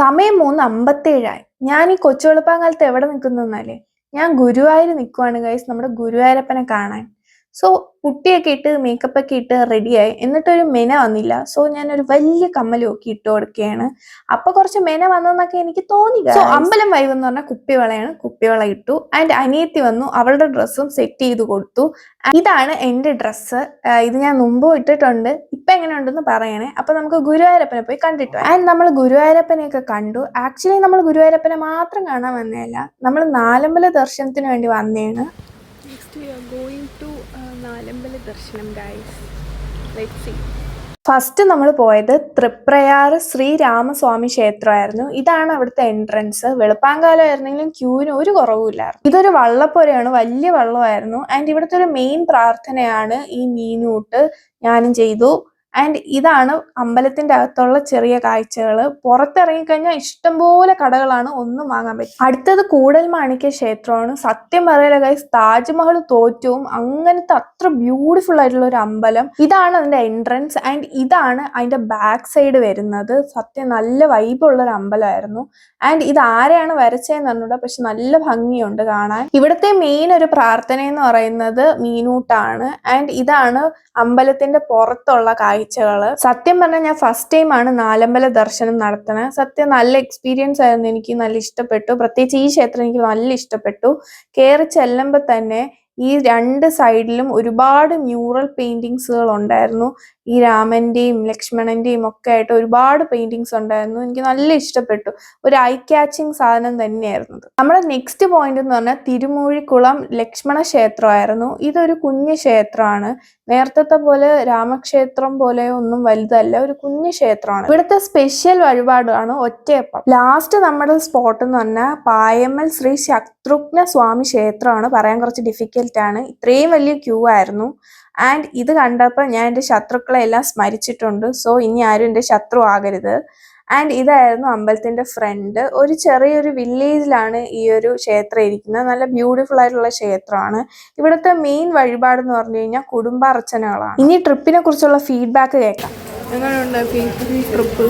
സമയം മൂന്ന് അമ്പത്തേഴായി. ഞാൻ ഈ കൊച്ചുവെളുപ്പാങ്കാലത്ത് എവിടെ നിൽക്കുന്നല്ലേ ഞാൻ ഗുരുവായൂർ നിൽക്കുവാണ് ഗൈസ് നമ്മുടെ ഗുരുവായൂരപ്പനെ കാണാൻ. സോ പുട്ടിയൊക്കെ ഇട്ട് മേക്കപ്പ് ഒക്കെ ഇട്ട് റെഡിയായി എന്നിട്ടൊരു മെന വന്നില്ല. സോ ഞാനൊരു വലിയ കമ്മലും ഒക്കെ ഇട്ട് കൊടുക്കുകയാണ്. അപ്പൊ കുറച്ച് മെന വന്നെന്നൊക്കെ എനിക്ക് തോന്നി സോ അമ്പലം വൈവ് എന്ന് പറഞ്ഞാൽ കുപ്പിവളയാണ്. കുപ്പിവള ഇട്ടു. ആൻഡ് അനിയത്തി വന്നു അവളുടെ ഡ്രസ്സും സെറ്റ് ചെയ്ത് കൊടുത്തു. ഇതാണ് എന്റെ ഡ്രസ്സ് ഇത് ഞാൻ മുമ്പും ഇട്ടിട്ടുണ്ട്. ഇപ്പൊ എങ്ങനെയുണ്ടെന്ന് പറയണേ. അപ്പൊ നമുക്ക് ഗുരുവായൂരപ്പനെ പോയി കണ്ടിട്ടു ആൻഡ് നമ്മൾ ഗുരുവായൂരപ്പനെയൊക്കെ കണ്ടു. ആക്ച്വലി നമ്മൾ ഗുരുവായൂരപ്പനെ മാത്രം കാണാൻ വന്നതല്ല. നമ്മൾ നാലമ്പല ദർശനത്തിന് വേണ്ടി നെക്സ്റ്റ് ഫസ്റ്റ് നമ്മൾ പോയത് തൃപ്രയാർ ശ്രീരാമസ്വാമി ക്ഷേത്രമായിരുന്നു. ഇതാണ് അവിടുത്തെ എൻട്രൻസ് വെളുപ്പാങ്കാലം ആയിരുന്നെങ്കിലും ക്യൂവിന് ഒരു കുറവുമില്ലായിരുന്നു ഇതൊരു വള്ളപ്പുരയാണ് വലിയ വള്ളമായിരുന്നു. ആൻഡ് ഇവിടുത്തെ ഒരു മെയിൻ പ്രാർത്ഥനയാണ് ഈ മീനൂട്ട് ഞാനും ചെയ്തു. ആൻഡ് ഇതാണ് അമ്പലത്തിന്റെ അകത്തുള്ള ചെറിയ കാഴ്ചകൾ പുറത്തിറങ്ങിക്കഴിഞ്ഞാൽ ഇഷ്ടംപോലെ കടകളാണ് ഒന്നും വാങ്ങാൻ പറ്റും അടുത്തത് കൂടൽ മാണിക്യ ക്ഷേത്രമാണ്. സത്യം പറയല ഗൈസ് താജ്മഹൽ തോറ്റവും അങ്ങനത്തെ അത്ര ബ്യൂട്ടിഫുൾ ആയിട്ടുള്ള ഒരു അമ്പലം. ഇതാണ് അതിന്റെ എൻട്രൻസ് ആൻഡ് ഇതാണ് അതിന്റെ ബാക്ക് സൈഡ് വരുന്നത്. സത്യം നല്ല വൈബുള്ള ഒരു അമ്പലമായിരുന്നു. ആൻഡ് ഇത് ആരെയാണ് വരച്ചതെന്ന് പറഞ്ഞൂടെ പക്ഷെ നല്ല ഭംഗിയുണ്ട് കാണാൻ. ഇവിടുത്തെ മെയിൻ ഒരു പ്രാർത്ഥന എന്ന് പറയുന്നത് മീനൂട്ടാണ്. ആൻഡ് ഇതാണ് അമ്പലത്തിന്റെ പുറത്തുള്ള കാഴ്ചകൾ സത്യം പറഞ്ഞാൽ ഞാൻ ഫസ്റ്റ് ടൈം ആണ് നാലമ്പല ദർശനം നടത്തുന്നത് സത്യം നല്ല എക്സ്പീരിയൻസ് ആയിരുന്നു. എനിക്ക് നല്ല ഇഷ്ടപ്പെട്ടു. പ്രത്യേകിച്ച് ഈ ക്ഷേത്രം എനിക്ക് നല്ല ഇഷ്ടപ്പെട്ടു. കയറി ചെല്ലുമ്പോൾ തന്നെ ഈ രണ്ട് സൈഡിലും ഒരുപാട് മ്യൂറൽ പെയിന്റിങ്സുകൾ ഉണ്ടായിരുന്നു ഈ രാമന്റെയും ലക്ഷ്മണന്റെയും ഒക്കെ ആയിട്ട് ഒരുപാട് പെയിന്റിങ്സ് ഉണ്ടായിരുന്നു. എനിക്ക് നല്ല ഇഷ്ടപ്പെട്ടു. ഒരു ഐ ക്യാച്ചിങ് സാധനം തന്നെയായിരുന്നു നമ്മുടെ നെക്സ്റ്റ് പോയിന്റ് എന്ന് പറഞ്ഞാൽ തിരുമൂഴിക്കുളം ലക്ഷ്മണ ക്ഷേത്രമായിരുന്നു. ഇതൊരു കുഞ്ഞു ക്ഷേത്രമാണ്. നേരത്തെ പോലെ രാമക്ഷേത്രം പോലെ ഒന്നും വലുതല്ല ഒരു കുഞ്ഞു ക്ഷേത്രമാണ്. ഇവിടുത്തെ സ്പെഷ്യൽ വഴിപാടാണ് ഒറ്റയപ്പം. ലാസ്റ്റ് നമ്മുടെ സ്പോട്ട് എന്ന് പറഞ്ഞാൽ പായമ്മൽ ശ്രീ ശത്രുഘ്ന സ്വാമി ക്ഷേത്രമാണ്. പറയാൻ കുറച്ച് ഡിഫിക്കൽട്ട് ആണ് ഇത്രയും വലിയ ക്യൂ ആയിരുന്നു. ആൻഡ് ഇത് കണ്ടപ്പോൾ ഞാൻ എന്റെ ശത്രുക്കളെ എല്ലാം സ്മരിച്ചിട്ടുണ്ട്. സോ ഇനി ആരും എന്റെ ശത്രു ആകരുത്. ആൻഡ് ഇതായിരുന്നു അമ്പലത്തിന്റെ ഫ്രണ്ട് ഒരു ചെറിയൊരു വില്ലേജിലാണ് ഈ ഒരു ക്ഷേത്രം ഇരിക്കുന്നത്. നല്ല ബ്യൂട്ടിഫുൾ ആയിട്ടുള്ള ക്ഷേത്രമാണ്. ഇവിടുത്തെ മെയിൻ വഴിപാട് എന്ന് പറഞ്ഞു കഴിഞ്ഞാൽ കുടുംബാർച്ചനകളാണ്. ഇനി ട്രിപ്പിനെ കുറിച്ചുള്ള ഫീഡ്ബാക്ക് കേൾക്കാം. എങ്ങനെയുണ്ട്? ട്രിപ്പ്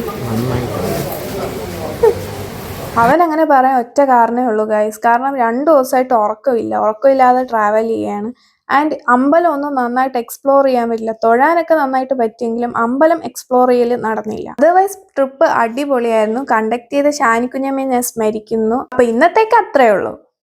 അവൻ അങ്ങനെ പറയാൻ ഒറ്റ കാരണമേ ഉള്ളൂ ഗൈസ് കാരണം രണ്ടു ദിവസമായിട്ട് ഉറക്കമില്ല. ഉറക്കമില്ലാതെ ട്രാവൽ ചെയ്യാണ്. ആൻഡ് അമ്പലം ഒന്നും നന്നായിട്ട് എക്സ്പ്ലോർ ചെയ്യാൻ പറ്റില്ല. തൊഴാനൊക്കെ നന്നായിട്ട് പറ്റിയെങ്കിലും അമ്പലം എക്സ്പ്ലോർ ചെയ്യൽ നടന്നില്ല. അതർവൈസ് ട്രിപ്പ് അടിപൊളിയായിരുന്നു. കണ്ടക്ട് ചെയ്ത ഷാനിക്കുഞ്ഞമ്മയെ ഞാൻ സ്മരിക്കുന്നു. അപ്പൊ ഇന്നത്തേക്ക് അത്രേ ഉള്ളൂ.